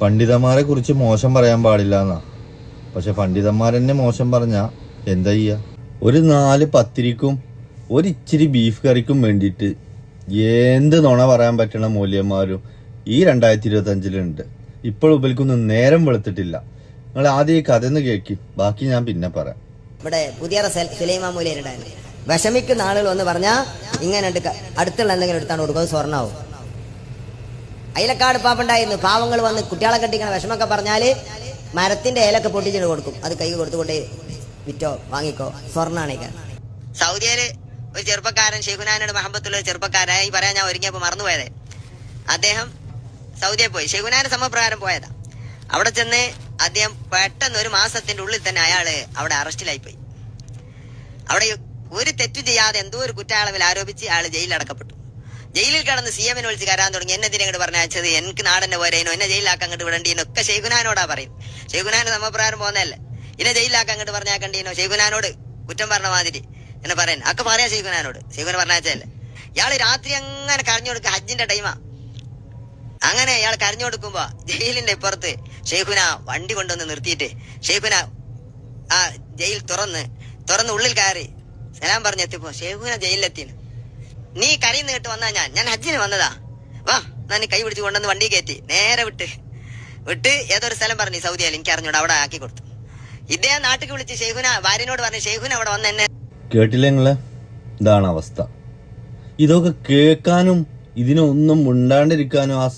പണ്ഡിതന്മാരെ കുറിച്ച് മോശം പറയാൻ പാടില്ല എന്നാ പക്ഷെ പണ്ഡിതന്മാരെന്നെ മോശം പറഞ്ഞ എന്താ ചെയ്യ? ഒരു നാല് പത്തിരിക്കും ഒരിച്ചിരി ബീഫ് കറിക്കും വേണ്ടിയിട്ട് എന്ത് നുണ പറയാൻ പറ്റണ മൂല്യന്മാരും ഈ രണ്ടായിരത്തി ഇരുപത്തി അഞ്ചിലുണ്ട് ഇപ്പോൾ ഉപലിക്കൊന്നും നേരം വെളുത്തിട്ടില്ല. നിങ്ങൾ ആദ്യം ഈ കഥ ഒന്ന് കേൾക്കി ബാക്കി ഞാൻ പിന്നെ പറയാം. ഇവിടെ പുതിയ വിഷമിക്കുന്ന ആളുകൾ എന്ന് പറഞ്ഞാ ഇങ്ങനെ അടുത്തുള്ള എന്തെങ്കിലും എടുത്താണ് കൊടുക്കുന്നത് സ്വർണാവും. അയിലക്കാട് പാപ്പുണ്ടായിരുന്നു പാവങ്ങൾ വന്ന് കുട്ടികളെ കെട്ടിക്കണ വിഷമൊക്കെ പറഞ്ഞാൽ മരത്തിന്റെ ഇലൊക്കെ പൊട്ടിച്ചിട്ട് കൊടുക്കും. അത് കൈ കൊടുത്തുകൊണ്ട് വിറ്റോ വാങ്ങിക്കോ. സ്വർണാണിക്ക സൗദിയിൽ ഒരു ചെറുപ്പക്കാരൻ ഷെയ്ഖുനാനോട് മഹബത്തുള്ള ചെറുപ്പക്കാരൻ ചെറുപ്പക്കാരായി പറയാൻ ഞാൻ ഒരുങ്ങിയപ്പോ മറന്നുപോയത്. അദ്ദേഹം സൗദിയിൽ പോയി. ഷെയ്ഖുനാന്റെ സമപ്രകാരം പോയതാ. അവിടെ ചെന്ന് അദ്ദേഹം പെട്ടെന്ന് ഒരു മാസത്തിന്റെ ഉള്ളിൽ തന്നെ അയാൾ അവിടെ അറസ്റ്റിലായി പോയി. അവിടെ ഒരു തെറ്റു ചെയ്യാതെ എന്തോ ഒരു കുറ്റാളവിൽ ആരോപിച്ച് അയാൾ ജയിലിൽ അടക്കപ്പെട്ടു ജയിലിൽ കിടന്ന് സി എമ്മിനെ വിളിച്ച് കരാൻ തുടങ്ങി. എന്നെ ഇതിനെ പറഞ്ഞയച്ചത് എനിക്ക് നാടന്റെ പോരേനോ എന്നെ ജയിലാക്കാൻ അങ്ങോട്ട് വിടണ്ടീനോ ഒക്കെ ഷെയ്ഖുനാനോടാ പറയും. ഷെയ്ഖുനാന് സമപ്രകാരം പോകുന്നതല്ലേ ഇന്നെ ജയിലാക്കാൻ അങ്ങോട്ട് പറഞ്ഞാക്കണ്ടീനോ ഷെയ്ഖുനാനോട് കുറ്റം പറഞ്ഞ മാതിരി എന്നെ പറയാൻ അക്ക പറയാ ഷെയ്ഖുനാനോട് ഷെയ്ഖുന പറഞ്ഞയച്ചതല്ലേ ഇയാൾ രാത്രി അങ്ങനെ കരഞ്ഞു കൊടുക്കുക ഹജ്ജിന്റെ ടൈമാ അങ്ങനെ ഇയാൾ കരഞ്ഞു കൊടുക്കുമ്പോ ജയിലിന്റെ ഇപ്പുറത്ത് ഷെയ്ഖുന വണ്ടി കൊണ്ടുവന്ന് നിർത്തിയിട്ട് ഷെയ്ഖുന ആ ജയിൽ തുറന്ന് തുറന്ന് ഉള്ളിൽ കയറി. സലാം പറഞ്ഞെത്തിയപ്പോ ഷെയ്ഖുന ജയിലിലെത്തിന് നീ കരയിൽ നിന്ന് കേട്ട് വന്നാ ഞാൻ. ഞാൻ ഹജ്ജിന് വന്നതാ. വാ ഞാൻ കൈ പിടിച്ച് കൊണ്ടുവന്ന് വണ്ടി കയറ്റി. നേരെ വിട്ട്. വിട്ട് ഏതൊരു സ്ഥലം പറഞ്ഞു സൗദിയിൽ എനിക്ക് അറിഞ്ഞൂടെ അവിടെ ആക്കി കൊടുത്തു. ഇദ്ദേഹം നാട്ടിൽ വിളിച്ച് ഷെയ്ഖുന ഭാര്യനോട് പറഞ്ഞു ഷെയ്ഖുന അവിടെ വന്ന് എന്നെ കേട്ടില്ലേ നിങ്ങൾ? ഇതാണ് അവസ്ഥ. ഇതൊക്കെ കേൾക്കാനും ഇതിനൊന്നും ഉണ്ടാണ്ടിരിക്കാനും ആ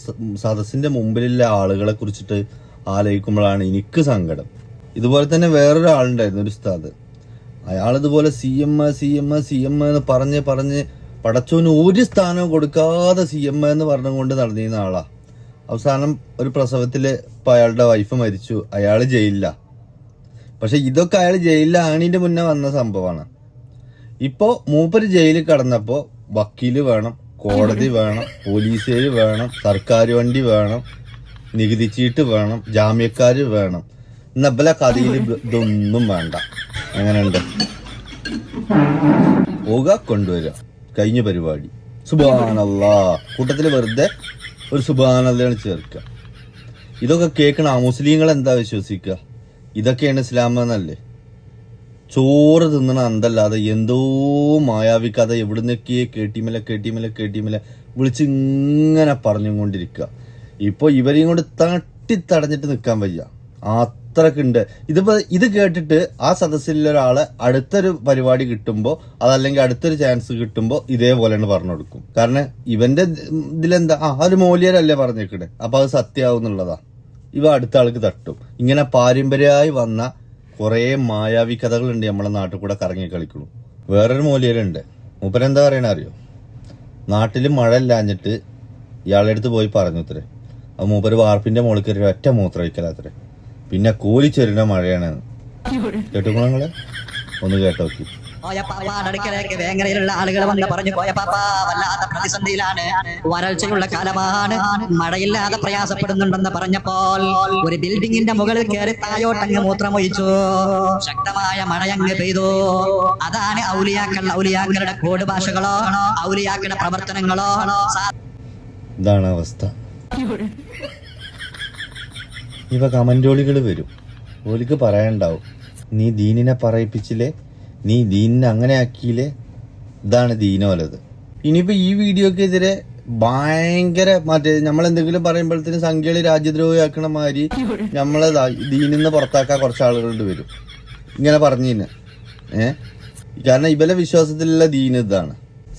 സദസ്സിന്റെ മുമ്പിലുള്ള ആളുകളെ കുറിച്ചിട്ട് ആലോചിക്കുമ്പോഴാണ് എനിക്ക് സങ്കടം. ഇതുപോലെ തന്നെ വേറൊരാളുണ്ടായിരുന്നു ഒരു ഉസ്താദ്. അയാൾ ഇതുപോലെ C M C M C M എന്ന് പറഞ്ഞ് പറഞ്ഞ് പടച്ചോന് ഒരു സ്ഥാനവും കൊടുക്കാതെ സി എം എന്ന് പറഞ്ഞുകൊണ്ട് നടന്നിരുന്ന ആളാ. അവസാനം ഒരു പ്രസവത്തിൽ ഇപ്പൊ അയാളുടെ വൈഫ് മരിച്ചു. അയാൾ ജയിലില്ല പക്ഷെ ഇതൊക്കെ അയാൾ ജയിലിലാണിന്റെ മുന്നേ വന്ന സംഭവമാണ്. ഇപ്പോ മൂപ്പര് ജയിലിൽ കടന്നപ്പോ വക്കീൽ വേണം കോടതി വേണം പോലീസേര് വേണം സർക്കാർ വണ്ടി വേണം നികുതി ചീട്ട് വേണം ജാമ്യക്കാര് വേണം. നബല കഥയിൽ ഇതൊന്നും വേണ്ട. എങ്ങനെയുണ്ട്? പോക കൊണ്ടുവരിക കഴിഞ്ഞ പരിപാടി. സുബാനല്ലാ കൂട്ടത്തിൽ വെറുതെ ഒരു സുബാനല്ലയാണ് ചേർക്കുക ഇതൊക്കെ കേൾക്കണ ആ മുസ്ലിങ്ങൾ എന്താ വിശ്വസിക്കുക ഇതൊക്കെയാണ് ഇസ്ലാം എന്നല്ലേ? ചോറ് തിന്നണ അന്തല്ലാതെ എന്തോ മായാവി കഥ കേട്ടിമല കേട്ടിമല കേട്ടിമല വിളിച്ച് ഇങ്ങനെ പറഞ്ഞുകൊണ്ടിരിക്കുക ഇപ്പൊ ഇവരെയും കൊണ്ട് തട്ടിത്തടഞ്ഞിട്ട് നിൽക്കാൻ വയ്യ. അത്രക്കുണ്ട് ഇതിപ്പോ ഇത് കേട്ടിട്ട് ആ സദസ്സിലെ ഒരാളെ അടുത്തൊരു പരിപാടി കിട്ടുമ്പോ അതല്ലെങ്കിൽ അടുത്തൊരു ചാൻസ് കിട്ടുമ്പോ ഇതേപോലെയാണ് പറഞ്ഞു കൊടുക്കും. കാരണം ഇവന്റെ ഇതിലെന്താ? ആ ഒരു മൂല്യരല്ലേ പറഞ്ഞേക്കണേ. അപ്പൊ അത് സത്യമാവും എന്നുള്ളതാ. ഇവ അടുത്ത ആൾക്ക് തട്ടും. ഇങ്ങനെ പാരമ്പര്യമായി വന്ന കുറേ മായാവി കഥകളുണ്ട് നമ്മളെ നാട്ടിൽ കൂടെ കറങ്ങി കളിക്കണു. വേറൊരു മൂല്യരുണ്ട്. മൂപ്പരെന്താ പറയണ അറിയോ? നാട്ടിൽ മഴ ഇല്ലാഞ്ഞിട്ട് ഇയാളുടെ അടുത്ത് പോയി പറഞ്ഞു അത്രേ ആ മൂപ്പര് വാർപ്പിന്റെ മുകളിൽ കയറി ഒറ്റ മൂത്രമൊഴിക്കലാത്രേ. പിന്നെ കൂലിച്ചൊരുന്ന മഴയാണ്. കേട്ടു നിങ്ങൾ ഒന്ന് കേട്ടോക്കി അടുക്കലേക്ക് വേങ്ങരയിലുള്ള ആളുകൾ വന്ന് പറഞ്ഞു പോയ പാപ്പ വല്ലാത്ത പ്രതിസന്ധിയിലാണ്. വരൾച്ചയുള്ള കാലമാണ്. മഴയില്ലാതെ പ്രയാസപ്പെടുന്നുണ്ടെന്ന് പറഞ്ഞപ്പോൾ ഒരു ബിൽഡിങ്ങിന്റെ മുകളിൽ കയറി തായോട്ടങ്ങ് മൂത്രമൊഴിച്ചു. ശക്തമായ മഴയങ്ങ് പെയ്തു. അതാണ് ഔലിയാക്കൾ ഔലിയാക്കളുടെ കോഡ് ഭാഷകളോ ഔലിയാക്കളുടെ പ്രവർത്തനങ്ങളോ. ഇതാണ് അവസ്ഥ. ഇവ കമന്റോളികൾ വരും. ഓലിക്ക് പറയാനുണ്ടാവും നീ ദീനിനെ പറയിപ്പിച്ചില്ലേ? നീ ദീനിനെ അങ്ങനെ ആക്കിയില്ലേ? ഇതാണ് ദീനോലത് ഇനിയിപ്പോ ഈ വീഡിയോക്കെതിരെ ഭയങ്കര മറ്റേ നമ്മൾ എന്തെങ്കിലും പറയുമ്പോഴത്തേന് സംഖ്യകളി രാജ്യദ്രോഹിയാക്കണ മാതിരി നമ്മളെ ദീനിന്ന് പുറത്താക്കാൻ കുറച്ച് ആളുകളുണ്ട് വരും. ഇങ്ങനെ പറഞ്ഞു തന്നെ ഏ? കാരണം ഇവലെ വിശ്വാസത്തിലുള്ള ദീൻ ഇതാണ്.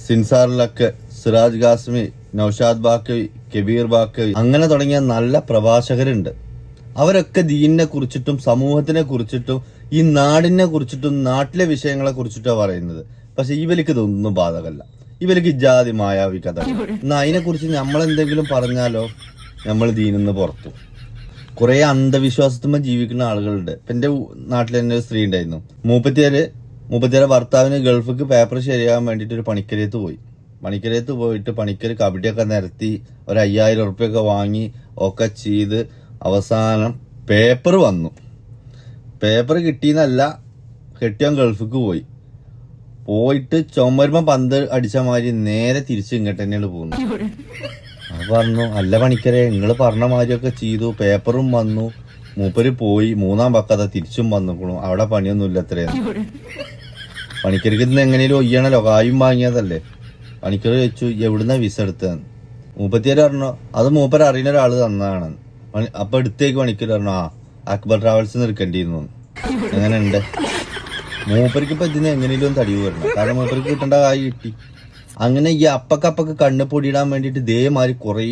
സിൻസാറിലൊക്കെ സിറാജ് ഖാസ്മി നൌഷാദ് ബാക്കവി കബീർ ബാക്കവി അങ്ങനെ തുടങ്ങിയ നല്ല പ്രഭാഷകരുണ്ട്. അവരൊക്കെ ദീനിനെ കുറിച്ചിട്ടും സമൂഹത്തിനെ കുറിച്ചിട്ടും ഈ നാടിനെ കുറിച്ചിട്ടും നാട്ടിലെ വിഷയങ്ങളെ കുറിച്ചിട്ടാണ് പറയുന്നത്. പക്ഷെ ഇവർക്ക് ഇതൊന്നും ബാധകല്ല ഇവർക്ക് ജാതി മായാവി കഥ. എന്നാ അതിനെ കുറിച്ച് നമ്മൾ എന്തെങ്കിലും പറഞ്ഞാലോ? നമ്മൾ ദീനിന്ന് പുറത്തു. കുറെ അന്ധവിശ്വാസത്തുമ്പോൾ ജീവിക്കുന്ന ആളുകളുണ്ട്. ഇപ്പൊ എന്റെ നാട്ടിൽ തന്നെ ഒരു സ്ത്രീ ഉണ്ടായിരുന്നു. മൂപ്പത്തിയാര് മൂപ്പത്തിയാരെ ഭർത്താവിന് ഗൾഫിക്ക് പേപ്പർ ശരിയാകാൻ വേണ്ടിയിട്ട് ഒരു പണിക്കരയത്ത് പോയി. പണിക്കരയത്ത് പോയിട്ട് പണിക്കര് കബഡിയൊക്കെ നിരത്തി ഒരു അയ്യായിരം ഉറുപ്പ്യൊക്കെ വാങ്ങി ഒക്കെ ചെയ്ത് അവസാനം പേപ്പർ വന്നു. പേപ്പർ കിട്ടിയെന്നല്ല കെട്ടിയവൻ ഗൾഫിക്ക് പോയി. പോയിട്ട് ചുമരുമ പന്ത് അടിച്ച മാതിരി നേരെ തിരിച്ച് ഇങ്ങോട്ട് തന്നെയാണ് പോകുന്നത്. അത് പറഞ്ഞു അല്ല പണിക്കരെ നിങ്ങൾ പറഞ്ഞ മാതിരിയൊക്കെ ചെയ്തു. പേപ്പറും വന്നു. മൂപ്പര് പോയി. മൂന്നാം പക്കത തിരിച്ചും വന്നിക്കണു. അവിടെ പണിയൊന്നുമില്ല അത്രയാണ് പണിക്കർക്ക് ഇന്ന് എങ്ങനെയും ഒയ്യണല്ലോ. കായും വാങ്ങിയതല്ലേ. പണിക്കർ ചോദിച്ചു എവിടുന്ന വിസ എടുത്തതെന്ന്? മൂപ്പത്തിയാർ പറഞ്ഞു അത് മൂപ്പര് അറിയുന്ന ഒരാൾ തന്നതാണ് അപ്പൊ അടുത്തേക്ക് പണിക്കർ പറഞ്ഞു? ആ അക്ബർ ട്രാവൽസ് നിൽക്കേണ്ടിയിരുന്നു അങ്ങനെ ഉണ്ട് മൂപ്പർക്ക് ഇപ്പൊ ഇതിന് എങ്ങനെയും തടിവ് വരണം കാരണം മൂപ്പർക്ക് കിട്ടേണ്ട കായ് കിട്ടി. അങ്ങനെ ഈ അപ്പക്കപ്പൊക്കെ കണ്ണ് പൊടിയിടാൻ വേണ്ടിയിട്ട് ഇതേമാതിരി കുറേ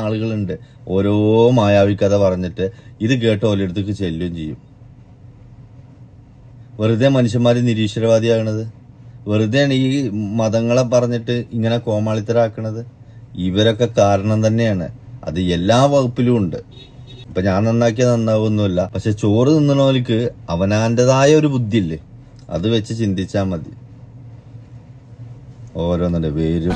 ആളുകളുണ്ട്. ഓരോ മായാവി കഥ പറഞ്ഞിട്ട് ഇത് കേട്ട് ഓരോരുത്തേക്ക് ചെല്ലുകയും ചെയ്യും. വെറുതെ മനുഷ്യന്മാർ നിരീശ്വരവാദിയാകണത്? വെറുതെയാണ് ഈ മതങ്ങളെ പറഞ്ഞിട്ട് ഇങ്ങനെ കോമാളിത്തരാക്കണത്? ഇവരൊക്കെ കാരണം തന്നെയാണ്. അത് എല്ലാ വകുപ്പിലും ഉണ്ട്. ഇപ്പൊ ഞാൻ നന്നാക്കിയാൽ നന്നാവൊന്നുമില്ല. പക്ഷെ ചോറ് തിന്നണോലിക്ക് അവനാന്റെതായ ഒരു ബുദ്ധിയില്ലേ? അത് വെച്ച് ചിന്തിച്ചാൽ മതി. ഓരോന്നിന്റെ പേരും.